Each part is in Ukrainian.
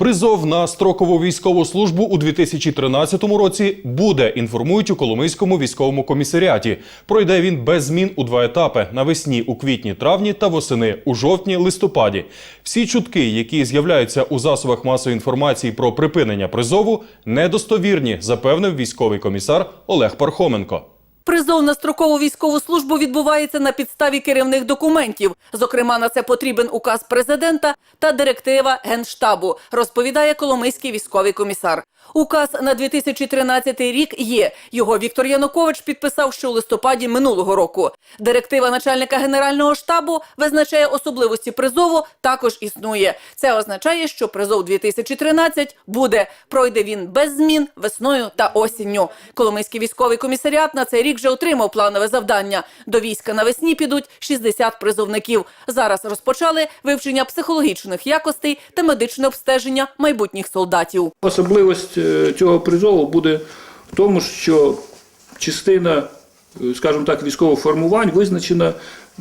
Призов на строкову військову службу у 2013 році буде, інформують у Коломийському військовому комісаріаті. Пройде він без змін у два етапи: навесні у квітні-травні та восени у жовтні-листопаді. Всі чутки, які з'являються у засобах масової інформації про припинення призову, недостовірні, запевнив військовий комісар Олег Пархоменко. Призов на строкову військову службу відбувається на підставі керівних документів. Зокрема, на це потрібен указ президента та директива Генштабу, розповідає Коломийський військовий комісар. Указ на 2013 рік є. Його Віктор Янукович підписав ще у листопаді минулого року. Директива начальника генерального штабу визначає особливості призову. Також існує. Це означає, що призов 2013 буде. Пройде він без змін весною та осінню. Коломийський військовий комісаріат на цей рік вже отримав планове завдання. До війська навесні підуть 60 призовників. Зараз розпочали вивчення психологічних якостей та медичне обстеження майбутніх солдатів. Особливість е, цього призову буде в тому, що частина, скажімо так, військових формувань визначена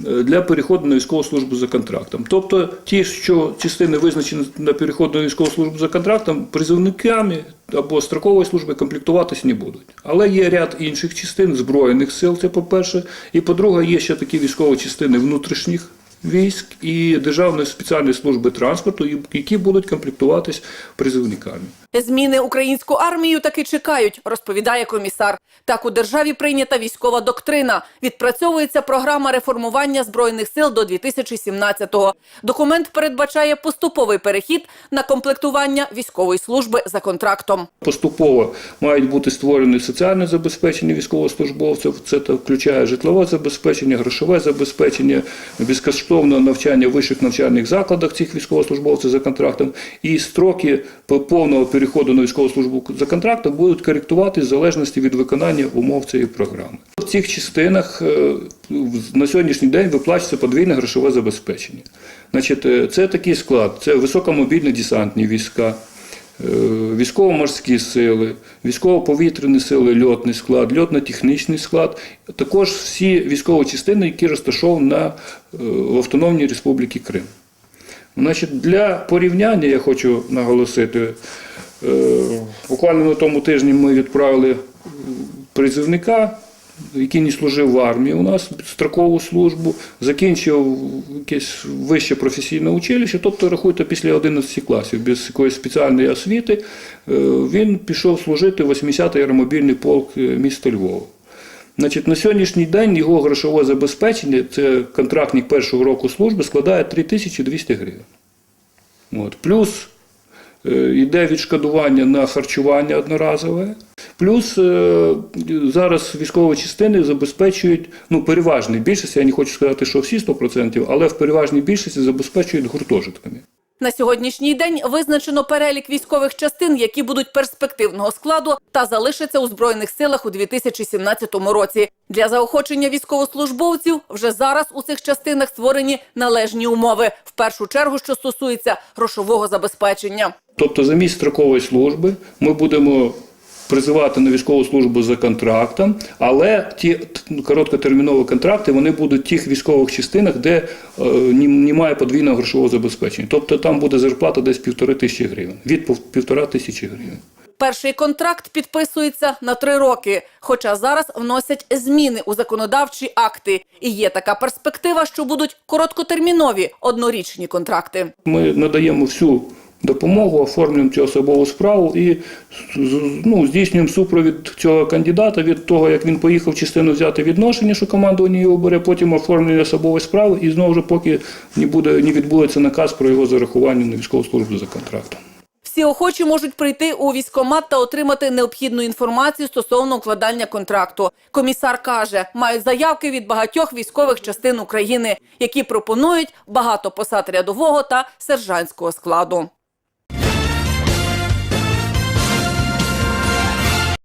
е, для переходу на військову службу за контрактом. Тобто ті, що частини визначені на переход на військову службу за контрактом, призовниками або строкової служби комплектуватись не будуть. Але є ряд інших частин Збройних сил, це по-перше, і по-друге, є ще такі військові частини внутрішніх військ і Державної спеціальної служби транспорту, які будуть комплектуватись призовниками. Зміни українську армію таки чекають, розповідає комісар. Так у державі прийнята військова доктрина. Відпрацьовується програма реформування збройних сил до 2017-го. Документ передбачає поступовий перехід на комплектування військової служби за контрактом. Поступово мають бути створені соціальне забезпечення військовослужбовців. Це включає житлове забезпечення, грошове забезпечення, безкоштовне навчання в вищих навчальних закладах цих військовослужбовців за контрактом. І строки повного переходу на військову службу за контрактом будуть коректуватись в залежності від виконання умов цієї програми. В цих частинах е, на сьогоднішній день виплачується подвійне грошове забезпечення. Значить, е, це такий склад: це високомобільні десантні війська. Е, військово-морські сили, військово-повітряні сили, льотний склад, льотно-технічний склад, також всі військові частини, які розташовані на, е, в Автономній Республіці Крим. Значить, для порівняння я хочу наголосити, е, буквально на тому тижні ми відправили призивника, який не служив в армії у нас строкову службу, закінчив якесь вище професійне училище, тобто рахуйте після 11 класів, без якоїсь спеціальної освіти, е, він пішов служити в 80-й аеромобільний полк е, міста Львова. Значить, на сьогоднішній день його грошове забезпечення, це контрактник першого року служби, складає 3200 гривень. От. Плюс е, йде відшкодування на харчування одноразове. Плюс е, зараз військові частини забезпечують, ну, переважній більшості, я не хочу сказати, що всі 100%, але в переважній більшості забезпечують гуртожитками. На сьогоднішній день визначено перелік військових частин, які будуть перспективного складу та залишаться у збройних силах у 2017 році. Для заохочення військовослужбовців вже зараз у цих частинах створені належні умови. В першу чергу, що стосується грошового забезпечення. Тобто замість строкової служби ми будемо призивати на військову службу за контрактом, але ті короткотермінові контракти вони будуть в тих військових частинах, де е, немає подвійного грошового забезпечення. Тобто там буде зарплата десь півтори тисячі гривень, від півтора тисячі гривень. Перший контракт підписується на три роки, хоча зараз вносять зміни у законодавчі акти. І є така перспектива, що будуть короткотермінові однорічні контракти. Ми надаємо всю допомогу, оформлюємо цю особову справу і ну, здійснюємо супровід цього кандидата від того, як він поїхав частину взяти відношення, що командування його бере, потім оформлення особової справи, і знову ж поки не буде не відбудеться наказ про його зарахування на військову службу за контрактом. Всі охочі можуть прийти у військкомат та отримати необхідну інформацію стосовно укладання контракту. Комісар каже, мають заявки від багатьох військових частин України, які пропонують багато посад рядового та сержантського складу.